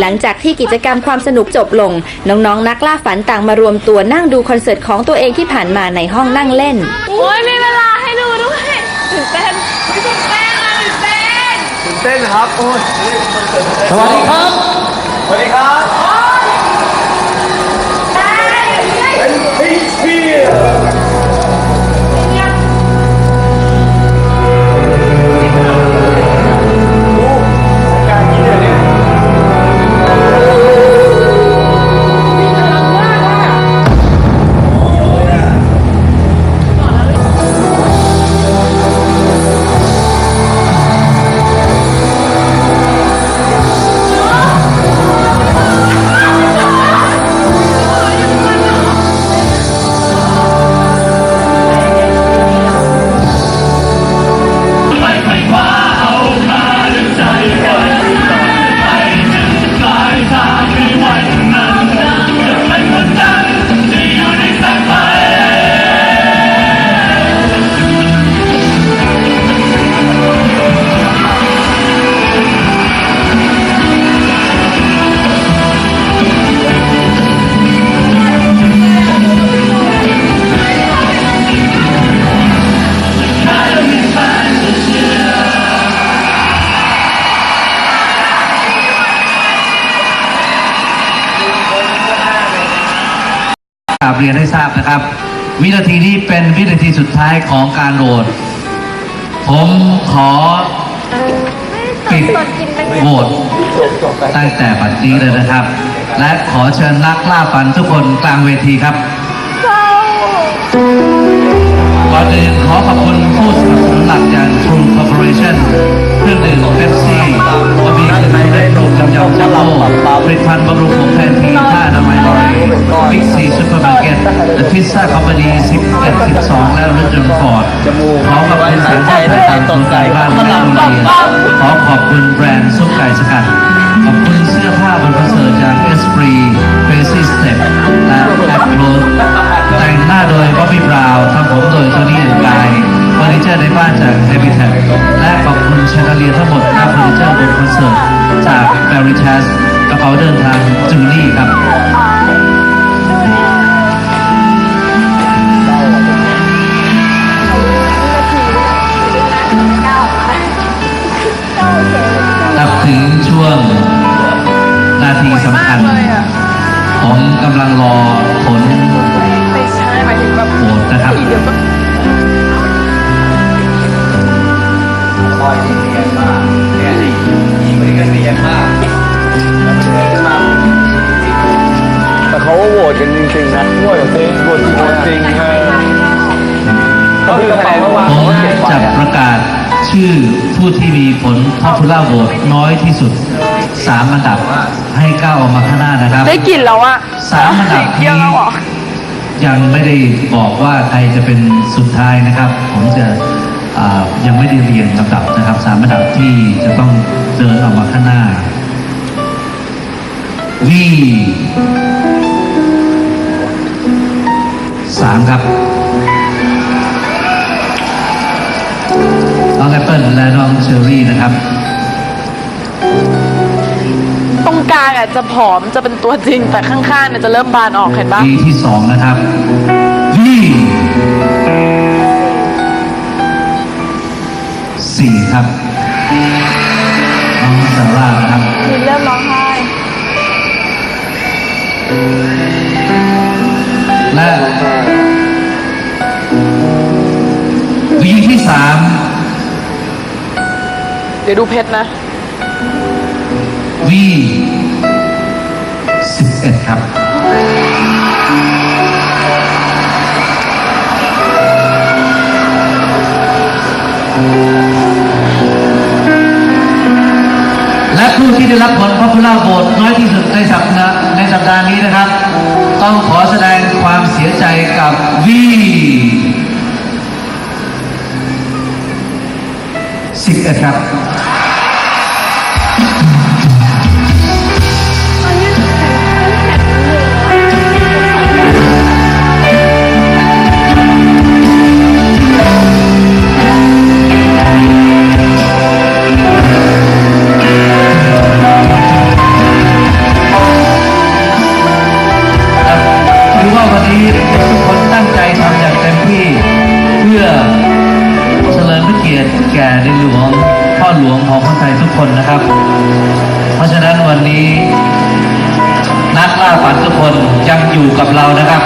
หลังจากที่กิจกรรมความสนุกจบลง น้องๆนักล่าฝันต่างมารวมตัวนั่งดูคอนเสิร์ตของตัวเองที่ผ่านมาในห้องนั่งเล่น โอ้ยมีเวลาให้ดูด้วยตื่นเต้นตื่นเต้นอะตื่นเต้นตื่นเต้นนะครับโอ้ยสวัสดีครับ สวัสดีครับเป็นพีชเชีย เรียนให้ทราบนะครับ วินาทีนี้เป็นวินาทีสุดท้ายของการโหวตผมขอปิดโหวตตั้งแต่บัดนี้เลยนะครับ และขอเชิญนักล่าฝันทุกคนกลางเวทีครับก่อนอื่นขอขอบคุณผู้สนับสนุนหลักอย่าง True Corporation เครื่องดื่มเ e p ซี่ตาม เร็จรูปจำยำจัมโบ้ผลิตภัณฑ์บำรุงผมแทนทีท่าอนามัยบริบิ๊กซีซูเปอร์มาร์เก็ตและพิซซ่าคอมพานี11 12 และรถยนต์ฟอร์ดขอขอบคุณสายการต่างๆตนใจบ้านและโรงเรียนขอขอบคุณแบรนด์ซุปไก่สกัด ขอบคุณเสื้อผ้าบนคอนเสิร์ตจาก Esprit Crazy Step และ a p p l o แต่งหน้าโดย Bobby Brown ทำผมโดย Tony and Guy เฟอร์นิเจอร์ในบ้านจาก Habitat และขอบคุณชาเลียทั้งหมดและเฟอร์นิเจอร์บนคอนเสิร์ต จาก b a r r y c h a s กระเป๋าเดินทางจูลี่ครับ ก็คือกระเป๋าเมื่อวานผมก็เก็บไว้จะประกาศชื่อผู้ที่มีผล popular vote น้อยที่สุดสามอันดับให้ก้าวออกมาข้างหน้านะครับ ได้กลิ่นแล้วอะสามอันดับที่นี้ยังไม่ได้บอกว่าใครจะเป็นสุดท้ายนะครับ ผมจะยังไม่ได้เรียงลำดับนะครับสามอันดับที่จะต้องเดินออกมาข้างหน้า V สามครับ องแอปเปิลและน้องเชอรี่นะครับ ตรงกลางอะจะผอมจะเป็นตัวจริง แต่ข้างๆเนี่ยจะเริ่มบานออกเห็นปะ V ที่สองนะครับ V สี่ครับน้องซาร่านะครับมีเริ่มร้องไห้ และ V ที่สาม เดี๋ยวดูเพชรนะ V สิบเอ็ดครับ และผู้ที่ได้รับผล popular vote น้อยที่สุดในสัปดาห์ในสัปดาห์นี้นะครับ ต้องขอแสดงความเสียใจกับ V 11ครับ คนนะครับ เพราะฉะนั้นวันนี้นักล่าฝันทุกคนยังอยู่กับเรานะครับ